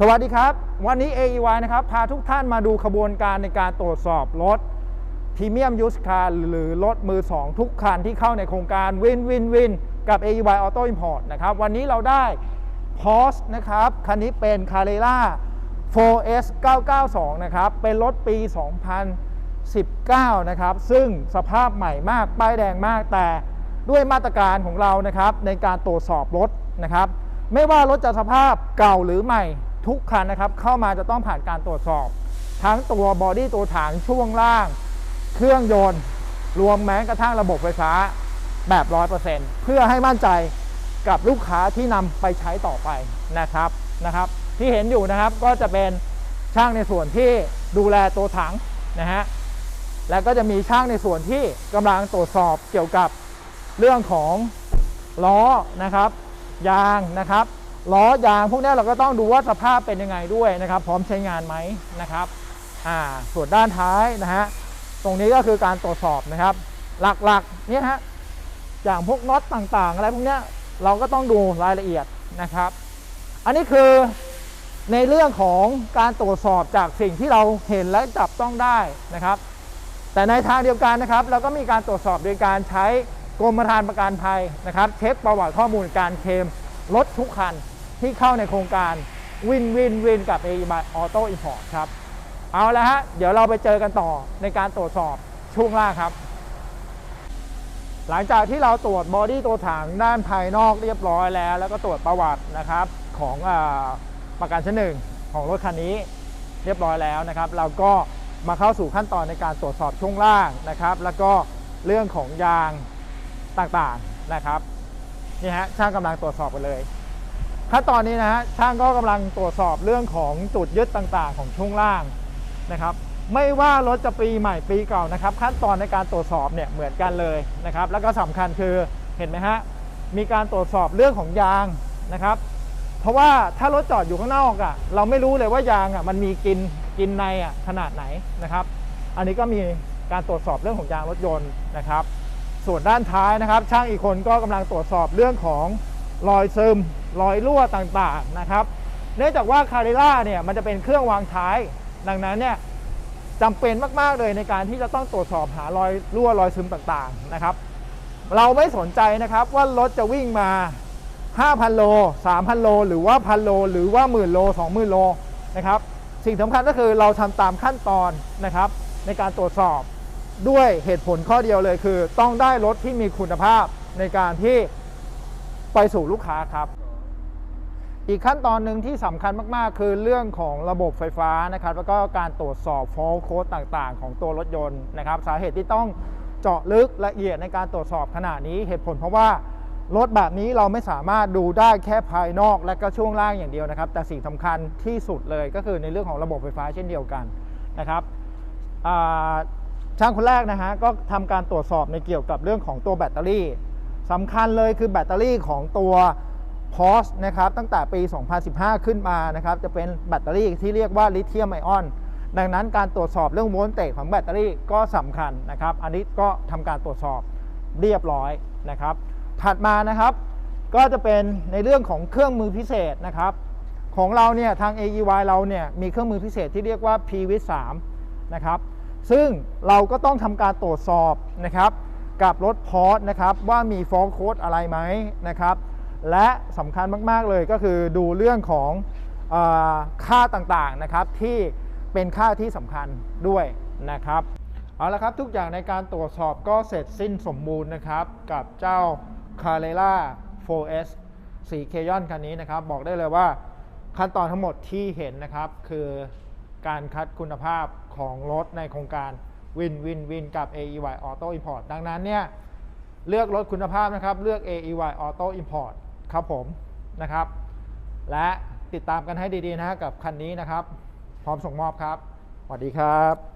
สวัสดีครับ วันนี้ AEY นะครับ พาทุกท่านมาดูขบวนการในการตรวจสอบรถพรีเมียมยูสคาร์หรือรถมือ 2 ทุกคันที่เข้าในโครงการวินวินวินกับ AEY Auto Import นะครับ วันนี้เราได้ p o s นะครับ คันนี้เป็น Carrera 4S 992 นะครับ เป็นรถปี 2019 นะครับ ซึ่งสภาพใหม่มาก ป้ายแดงมากแต่ด้วยมาตรการของเรานะครับในการตรวจสอบรถนะครับ ไม่ว่ารถจะสภาพเก่าหรือใหม่ ทุกคันนะครับ เข้ามาจะต้องผ่านการตรวจสอบ ทั้งตัวบอดี้ตัวถังช่วงล่าง เครื่องยนต์ รวมแม้กระทั่งระบบไฟฟ้าแบบ 100%เพื่อให้มั่นใจกับลูกค้าที่นำไปใช้ต่อไปนะครับนะครับ ที่เห็นอยู่นะครับก็จะเป็นช่างในส่วนที่ดูแลตัวถังนะฮะแล้วก็จะมีช่างในส่วนที่กำลังตรวจสอบเกี่ยวกับเรื่องของล้อนะครับ ยางนะครับ ล้อยางพวกนี้เราก็ต้องดูว่าสภาพเป็นยังไงด้วยนะครับ พร้อมใช้งานไหมนะครับอ่าส่วนด้านท้ายนะฮะตรงนี้ก็คือการตรวจสอบนะครับ หลักๆเนี่ยฮะอย่างพวกน็อตต่างๆ อะไรพวกนี้เราก็ต้องดูรายละเอียดนะครับ อันนี้คือในเรื่องของการตรวจสอบจากสิ่งที่เราเห็นและจับต้องได้นะครับ แต่ในทางเดียวกันนะครับ เราก็มีการตรวจสอบโดยการใช้กรมธรรม์ประกันภัยนะครับ เช็คประวัติข้อมูลการเคลมรถทุกคัน ที่เข้าในโครงการวินวินวินกับ a อ Auto Import ครับ เอาละฮะ เดี๋ยวเราไปเจอกันต่อในการตรวจสอบช่วงล่างครับ หลังจากที่เราตรวจบอดี้ตัวถังด้านภายนอกเรียบร้อยแล้ว แล้วก็ตรวจประวัตินะครับของอประกันชั้นหนึ่งของรถคันนี้เรียบร้อยแล้วนะครับ เราก็มาเข้าสู่ขั้นตอนในการตรวจสอบช่วงล่างนะครับ แล้วก็เรื่องของยางต่างๆนะครับนี่ฮะช่างกำลังตรวจสอบกันเลย ขั้นตอนนี้นะฮะช่างก็กำลังตรวจสอบเรื่องของจุดยึดต่างๆ ของช่วงล่างนะครับ ไม่ว่ารถจะปีใหม่ปีเก่านะครับ ขั้นตอนในการตรวจสอบเนี่ยเหมือนกันเลยนะครับ แล้วก็สำคัญคือเห็นไหมฮะมีการตรวจสอบเรื่องของยางนะครับ เพราะว่าถ้ารถจอดอยู่ข้างนอกอะ่ะเราไม่รู้เลยว่ายางอะ่ะมันมีกินกินในอะ่ะขนาดไหนนะครับ อันนี้ก็มีการตรวจสอบเรื่องของยางรถยนต์นะครับ ส่วนด้านท้ายนะครับ ช่างอีกคนก็กำลังตรวจสอบเรื่องของรอยซึม รอยรั่วต่างๆนะครับ เนื่องจากว่าคาริล่าเนี่ยมันจะเป็นเครื่องวางท้าย ดังนั้นเนี่ยจำเป็นมากๆเลยในการที่จะต้องตรวจสอบหารอยรั่วรอยซึมต่างๆนะครับ เราไม่สนใจนะครับว่ารถจะวิ่งมา 5,000 โล 3,000 โล หรือว่าพันโล หรือว่าหมื่นโล 20,000 โลนะครับ สิ่งสำคัญก็คือเราทำตามขั้นตอนนะครับ ในการตรวจสอบด้วยเหตุผลข้อเดียวเลยคือ ต้องได้รถที่มีคุณภาพในการที่ไปสู่ลูกค้าครับ อีกขั้นตอนหนึ่งที่สำคัญมาก ๆ คือเรื่องของระบบไฟฟ้านะครับ แล้วก็การตรวจสอบฟอลโค้ดต่าง ๆ ของตัวรถยนต์นะครับ สาเหตุที่ต้องเจาะลึกละเอียดในการตรวจสอบขนาดนี้เหตุผลเพราะว่ารถแบบนี้เราไม่สามารถดูได้แค่ภายนอกและก็ช่วงล่างอย่างเดียวนะครับ แต่สิ่งสำคัญที่สุดเลยก็คือในเรื่องของระบบไฟฟ้าเช่นเดียวกันนะครับช่างคนแรกนะฮะก็ทำการตรวจสอบในเกี่ยวกับเรื่องของตัวแบตเตอรี่สำคัญเลยคือแบตเตอรี่ของตัว พอสนะครับตั้งแต่ปี 2015 ขึ้นมานะครับจะเป็นแบตเตอรี่ที่เรียกว่าลิเธียมไอออนดังนั้นการตรวจสอบเรื่องโวลต์เตจของแบตเตอรี่ก็สำคัญนะครับ อันนี้ก็ทำการตรวจสอบเรียบร้อยนะครับ ถัดมานะครับ ก็จะเป็นในเรื่องของเครื่องมือพิเศษนะครับ ของเราเนี่ยทาง AEY เราเนี่ยมีเครื่องมือพิเศษที่เรียกว่า PV3 นะครับ ซึ่งเราก็ต้องทำการตรวจสอบนะครับ กับรถพอร์ตนะครับว่ามีฟอลโค้ดอะไรไหมนะครับ และสำคัญมาก ๆ เลยก็คือดูเรื่องของออค่าต่างๆนะครับที่เป็นค่าที่สำคัญด้วยนะครับเอาละครับทุกอย่างในการตรวจสอบก็เสร็จสิ้นสมบูรณ์นะครับกับเจ้า c a r r e r a 4S สีเคยอนคันนี้นะครับ บอกได้เลยว่าขั้นตอนทั้งหมดที่เห็นนะครับ คือการคัดคุณภาพของรถในโครงการวินวินวินกับ AEY Auto Import ดังนั้นเนี่ย เลือกรถคุณภาพนะครับ เลือก AEY Auto Import ครับผมนะครับ และติดตามกันให้ดีๆนะฮะกับคันนี้นะครับ พร้อมส่งมอบครับสวัสดีครับ